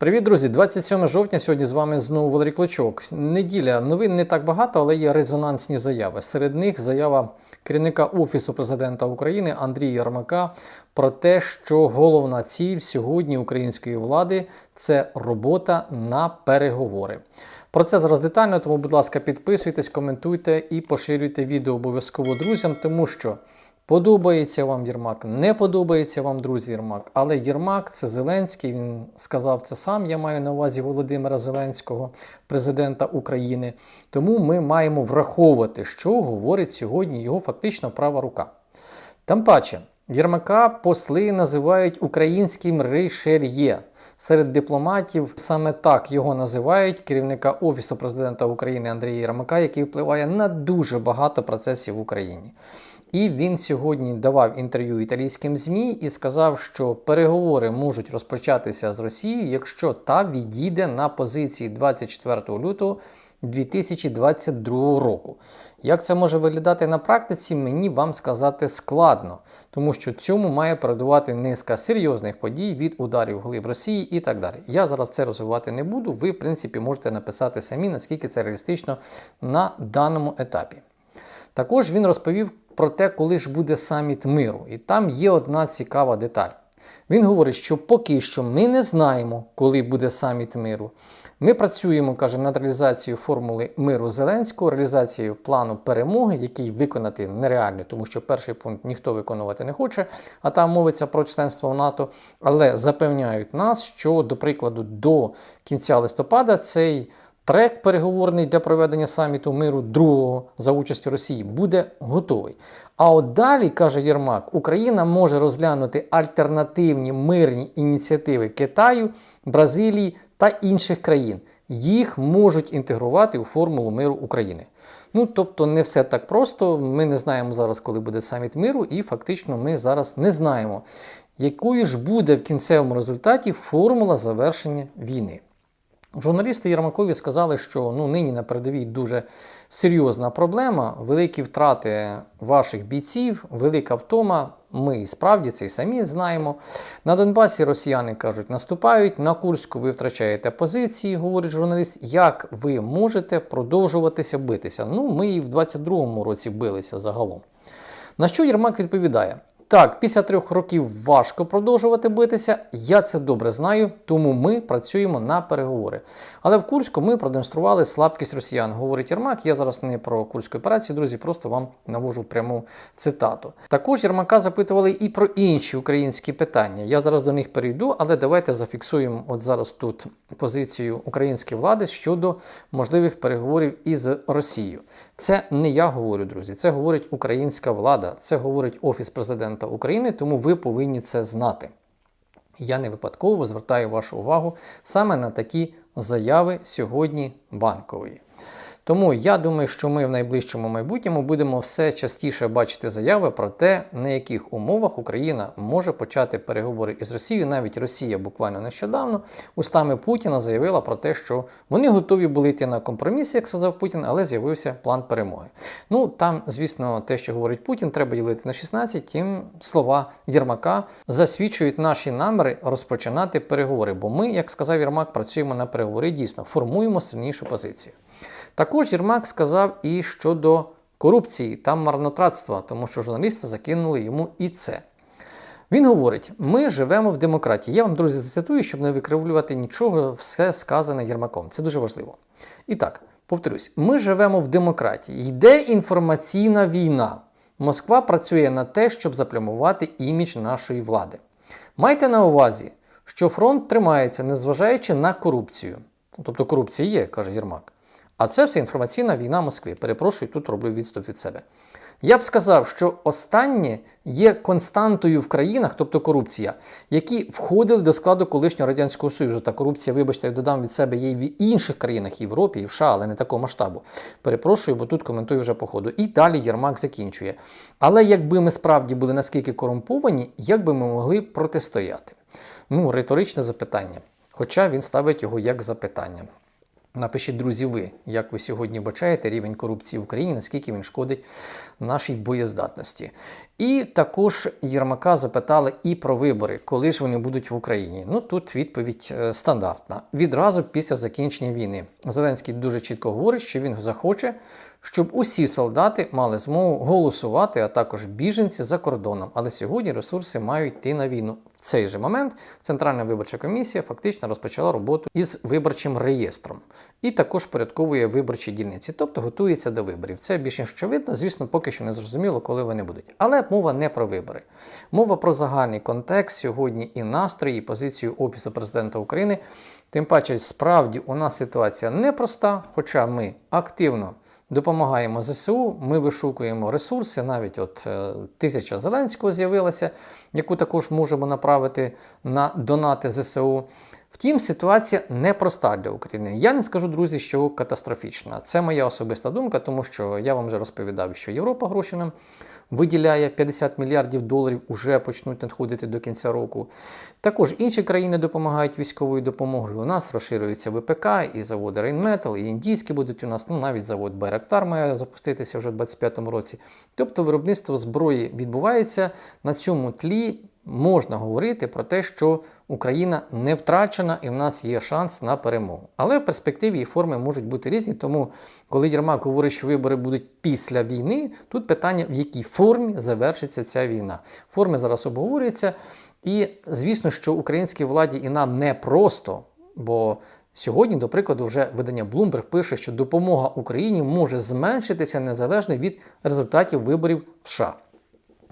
Привіт, друзі! 27 жовтня. Сьогодні з вами знову Валерій Клочок. Неділя новин не так багато, але є резонансні заяви. Серед них заява керівника Офісу президента України Андрія Ярмака про те, що головна ціль сьогодні української влади це робота на переговори. Про це зараз детально, тому, будь ласка, підписуйтесь, коментуйте і поширюйте відео обов'язково друзям, тому що. Подобається вам Єрмак, не подобається вам, друзі, Єрмак. Але Єрмак це Зеленський. Він сказав це сам. Я маю на увазі Володимира Зеленського, президента України. Тому ми маємо враховувати, що говорить сьогодні його фактично права рука. Тим паче, Єрмака посли називають українським ришельє. Серед дипломатів саме так його називають керівника Офісу президента України Андрія Єрмака, який впливає на дуже багато процесів в Україні. І він сьогодні давав інтерв'ю італійським ЗМІ і сказав, що переговори можуть розпочатися з Росією, якщо та відійде на позиції 24 лютого 2022 року. Як це може виглядати на практиці, мені вам сказати складно, тому що цьому має передувати низка серйозних подій від ударів глиб Росії і так далі. Я зараз це розвивати не буду. Ви, в принципі, можете написати самі, наскільки це реалістично на даному етапі. Також він розповів про те, коли ж буде саміт миру. І там є одна цікава деталь. Він говорить, що поки що ми не знаємо, коли буде саміт миру. Ми працюємо, каже, над реалізацією формули миру Зеленського, реалізацією плану перемоги, який виконати нереально, тому що перший пункт ніхто виконувати не хоче, а там мовиться про членство в НАТО. Але запевняють нас, що, до прикладу, до кінця листопада цей Трек переговорний для проведення саміту миру другого за участю Росії буде готовий. А от далі, каже Єрмак, Україна може розглянути альтернативні мирні ініціативи Китаю, Бразилії та інших країн. Їх можуть інтегрувати у формулу миру України. Ну тобто, не все так просто. Ми не знаємо зараз, коли буде саміт миру, і фактично ми зараз не знаємо, якою ж буде в кінцевому результаті формула завершення війни. Журналісти Єрмакові сказали, що ну, нині на передовій дуже серйозна проблема, великі втрати ваших бійців, велика втома. Ми справді це і самі знаємо. На Донбасі росіяни кажуть, наступають, на Курську ви втрачаєте позиції, говорить журналіст. Як ви можете продовжуватися битися? Ну, ми і в 22-му році билися загалом. На що Єрмак відповідає? Так, після трьох років важко продовжувати битися. Я це добре знаю, тому ми працюємо на переговори. Але в Курську ми продемонстрували слабкість росіян. Говорить Єрмак. Я зараз не про курську операцію, друзі, просто вам навожу пряму цитату. Також Єрмака запитували і про інші українські питання. Я зараз до них перейду, але давайте зафіксуємо от зараз тут позицію української влади щодо можливих переговорів із Росією. Це не я говорю, друзі. Це говорить українська влада, це говорить Офіс президента України, тому ви повинні це знати. Я не випадково звертаю вашу увагу саме на такі заяви сьогодні банкової. Тому я думаю, що ми в найближчому майбутньому будемо все частіше бачити заяви про те, на яких умовах Україна може почати переговори із Росією. Навіть Росія буквально нещодавно устами Путіна заявила про те, що вони готові були йти на компроміс, як сказав Путін, але з'явився план перемоги. Ну там, звісно, те, що говорить Путін, треба ділити на 16, тим слова Єрмака засвідчують наші наміри розпочинати переговори. Бо ми, як сказав Єрмак, працюємо на переговори, дійсно формуємо сильнішу позицію. Також Єрмак сказав і щодо корупції та марнотратства, тому що журналісти закинули йому і це. Він говорить: ми живемо в демократії. Я вам, друзі, зацитую, щоб не викривлювати нічого, все сказане Єрмаком. Це дуже важливо. І так, повторюсь, ми живемо в демократії. Йде інформаційна війна. Москва працює на те, щоб заплямувати імідж нашої влади. Майте на увазі, що фронт тримається, незважаючи на корупцію. Тобто корупція є, каже Єрмак. А це все інформаційна війна Москви. Перепрошую, тут роблю відступ від себе. Я б сказав, що останнє є константою в країнах, тобто корупція, які входили до складу колишнього радянського союзу. Та корупція, вибачте, я додам від себе є в інших країнах Європі, і в США, але не такого масштабу. Перепрошую, бо тут коментую вже по ходу. І далі Єрмак закінчує. Але якби ми справді були наскільки корумповані, як би ми могли протистояти? Ну, риторичне запитання. Хоча він ставить його як запитання. Напишіть, друзі, ви, як ви сьогодні бачаєте рівень корупції в Україні, наскільки він шкодить нашій боєздатності. І також Єрмака запитали і про вибори, коли ж вони будуть в Україні. Ну тут відповідь е, стандартна. Відразу після закінчення війни. Зеленський дуже чітко говорить, що він захоче, щоб усі солдати мали змогу голосувати, а також біженці за кордоном. Але сьогодні ресурси мають йти на війну. В цей же момент Центральна виборча комісія фактично розпочала роботу із виборчим реєстром і також порядковує виборчі дільниці, тобто готується до виборів. Це більш ніж очевидно, звісно, поки що не зрозуміло, коли вони будуть. Але мова не про вибори. Мова про загальний контекст сьогодні і настрої, і позицію Офісу президента України. Тим паче, справді у нас ситуація непроста, хоча ми активно. Допомагаємо ЗСУ, ми вишукуємо ресурси. Навіть от е, тисяча Зеленського з'явилася, яку також можемо направити на донати ЗСУ. Втім, ситуація непроста для України. Я не скажу, друзі, що катастрофічна. Це моя особиста думка, тому що я вам вже розповідав, що Європа гроші нам виділяє 50 мільярдів доларів, уже почнуть надходити до кінця року. Також інші країни допомагають військовою допомогою. У нас розширюється ВПК, і заводи Рейнметал, і індійські будуть у нас. Ну навіть завод Байрактар має запуститися вже в 2025 році. Тобто виробництво зброї відбувається на цьому тлі. Можна говорити про те, що Україна не втрачена і в нас є шанс на перемогу. Але в перспективі і форми можуть бути різні. Тому, коли Єрмак говорить, що вибори будуть після війни, тут питання, в якій формі завершиться ця війна. Форми зараз обговорюються. І звісно, що українській владі і нам не просто, бо сьогодні, до прикладу, вже видання Bloomberg пише, що допомога Україні може зменшитися незалежно від результатів виборів в США.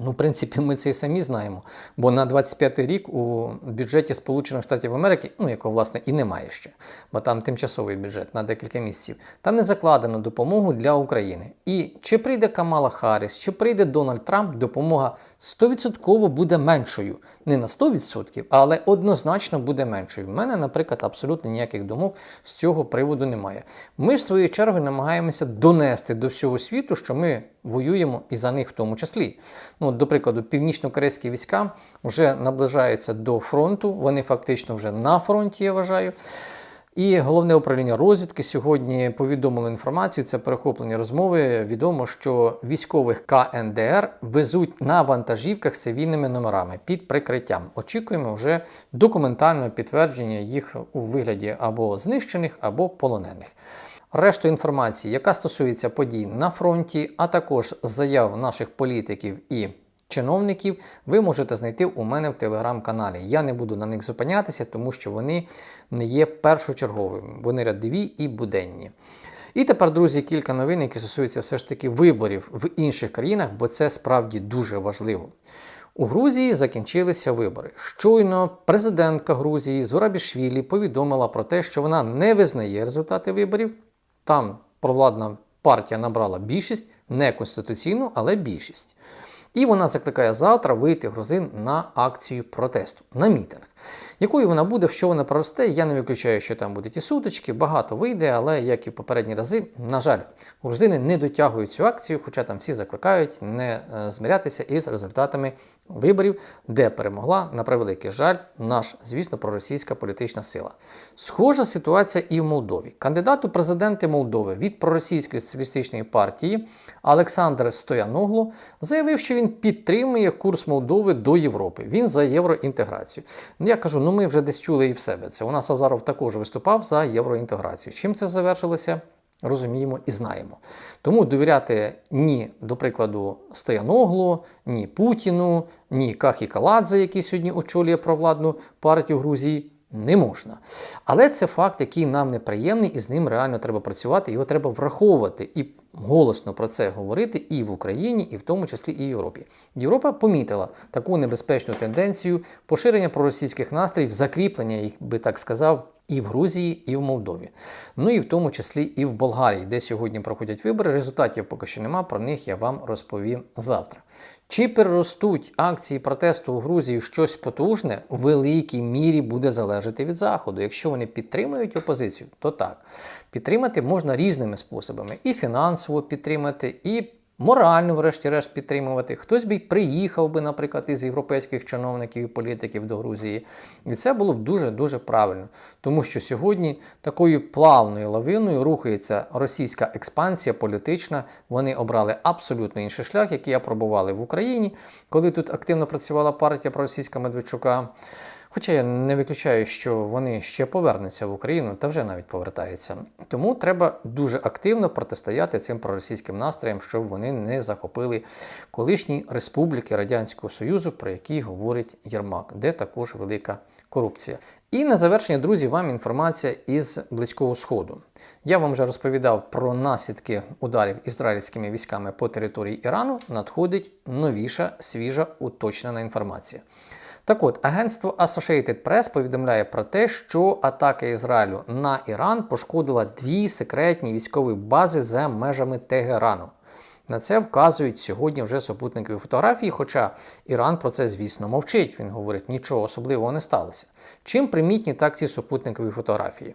Ну, в принципі, ми це і самі знаємо. Бо на 25-й рік у бюджеті Сполучених Штатів Америки, ну якого власне і немає ще, бо там тимчасовий бюджет на декілька місяців, там не закладено допомогу для України. І чи прийде Камала Харріс, чи прийде Дональд Трамп, допомога 100% буде меншою. Не на 100%, але однозначно буде меншою. У мене, наприклад, абсолютно ніяких думок з цього приводу немає. Ми ж своєю чергою намагаємося донести до всього світу, що ми воюємо і за них в тому числі. Ну, До прикладу, північно-корейські війська вже наближаються до фронту, вони фактично вже на фронті, я вважаю. І головне управління розвідки сьогодні повідомило інформацію. Це перехоплені розмови. Відомо, що військових КНДР везуть на вантажівках з цивільними номерами під прикриттям. Очікуємо вже документального підтвердження їх у вигляді або знищених, або полонених. Решту інформації, яка стосується подій на фронті, а також заяв наших політиків і чиновників, ви можете знайти у мене в телеграм-каналі. Я не буду на них зупинятися, тому що вони не є першочерговими. Вони рядові і буденні. І тепер, друзі, кілька новин, які стосуються все ж таки виборів в інших країнах, бо це справді дуже важливо. У Грузії закінчилися вибори. Щойно президентка Грузії Зурабішвілі повідомила про те, що вона не визнає результати виборів. Там провладна партія набрала більшість, не конституційну, але більшість. І вона закликає завтра вийти грузин на акцію протесту, на мітинг. Якою вона буде, що вона проросте, я не виключаю, що там будуть і сутички, багато вийде, але як і попередні рази, на жаль, грузини не дотягують цю акцію, хоча там всі закликають не е, змирятися із результатами виборів, де перемогла, на превеликий жаль, наш, звісно, проросійська політична сила. Схожа ситуація і в Молдові. Кандидат у президенти Молдови від проросійської соціалістичної партії Олександр Стояногло заявив, що він підтримує курс Молдови до Європи. Він за євроінтеграцію. Ну я кажу, ну ми вже десь чули і в себе це. У нас Азаров також виступав за євроінтеграцію. Чим це завершилося? Розуміємо і знаємо. Тому довіряти ні, до прикладу, Стояноглу, ні Путіну, ні Кахі Каладзе, який сьогодні очолює провладну партію Грузії, не можна. Але це факт, який нам неприємний, і з ним реально треба працювати, його треба враховувати і голосно про це говорити і в Україні, і в тому числі і в Європі. Європа помітила таку небезпечну тенденцію поширення проросійських настроїв, закріплення, їх би так сказав. І в Грузії, і в Молдові, ну і в тому числі і в Болгарії, де сьогодні проходять вибори. Результатів поки що нема. Про них я вам розповім завтра. Чи переростуть акції протесту у Грузії щось потужне, в великій мірі буде залежати від Заходу. Якщо вони підтримують опозицію, то так. Підтримати можна різними способами: і фінансово підтримати, і морально, врешті-решт, підтримувати. Хтось би приїхав би, наприклад, із європейських чиновників і політиків до Грузії. І це було б дуже-дуже правильно. Тому що сьогодні такою плавною лавиною рухається російська експансія політична. Вони обрали абсолютно інший шлях, який апробували в Україні, коли тут активно працювала партія проросійська Медведчука. Хоча я не виключаю, що вони ще повернуться в Україну та вже навіть повертаються. Тому треба дуже активно протистояти цим проросійським настроям, щоб вони не захопили колишні республіки Радянського Союзу, про які говорить Єрмак, де також велика корупція. І на завершення, друзі, вам інформація із Близького Сходу. Я вам вже розповідав про наслідки ударів ізраїльськими військами по території Ірану. Надходить новіша, свіжа, уточнена інформація. Так от, агентство Associated Press повідомляє про те, що атака Ізраїлю на Іран пошкодила дві секретні військові бази за межами Тегерану. На це вказують сьогодні вже супутникові фотографії, хоча Іран про це, звісно, мовчить. Він говорить, нічого особливого не сталося. Чим примітні так ці супутникові фотографії?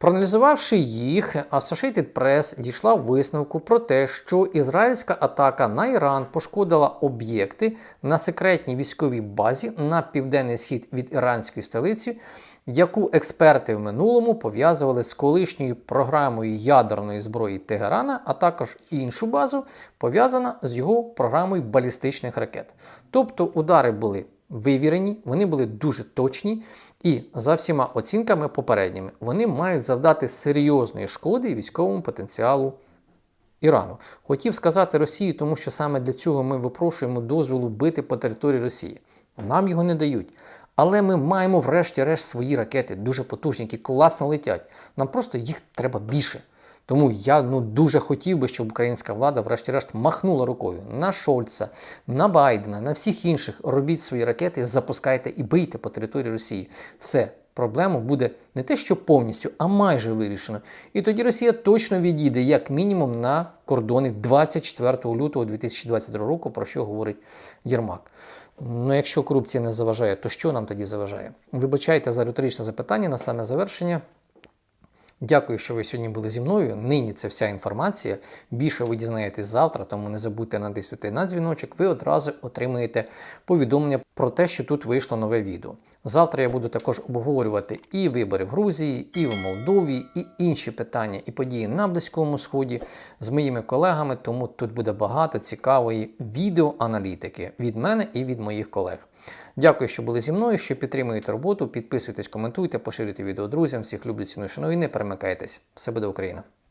Проаналізувавши їх, Associated Press дійшла висновку про те, що ізраїльська атака на Іран пошкодила об'єкти на секретній військовій базі на південний схід від іранської столиці, яку експерти в минулому пов'язували з колишньою програмою ядерної зброї Тегерана, а також іншу базу, пов'язана з його програмою балістичних ракет. Тобто удари були вивірені, вони були дуже точні, і за всіма оцінками попередніми вони мають завдати серйозної шкоди військовому потенціалу Ірану. Хотів сказати Росії, тому що саме для цього ми випрошуємо дозволу бити по території Росії. Нам його не дають. Але ми маємо врешті-решт свої ракети, дуже потужні, які класно летять. Нам просто їх треба більше. Тому я ну дуже хотів би, щоб українська влада, врешті-решт, махнула рукою на Шольца, на Байдена, на всіх інших. Робіть свої ракети, запускайте і бийте по території Росії. Все, проблема буде не те, що повністю, а майже вирішена. І тоді Росія точно відійде, як мінімум, на кордони 24 лютого 2022 року, про що говорить Єрмак. Ну, якщо корупція не заважає, то що нам тоді заважає? Вибачайте за риторичне запитання на саме завершення. Дякую, що ви сьогодні були зі мною. Нині це вся інформація. Більше ви дізнаєтесь завтра, тому не забудьте натиснути на дзвіночок. Ви одразу отримаєте повідомлення про те, що тут вийшло нове відео. Завтра я буду також обговорювати і вибори в Грузії, і в Молдові, і інші питання і події на Близькому Сході з моїми колегами. Тому тут буде багато цікавої відеоаналітики від мене і від моїх колег. Дякую, що були зі мною, що підтримуєте роботу. Підписуйтесь, коментуйте, поширюйте відео друзям. Всіх люблю ціну шану і не перемикайтесь. Все буде Україна!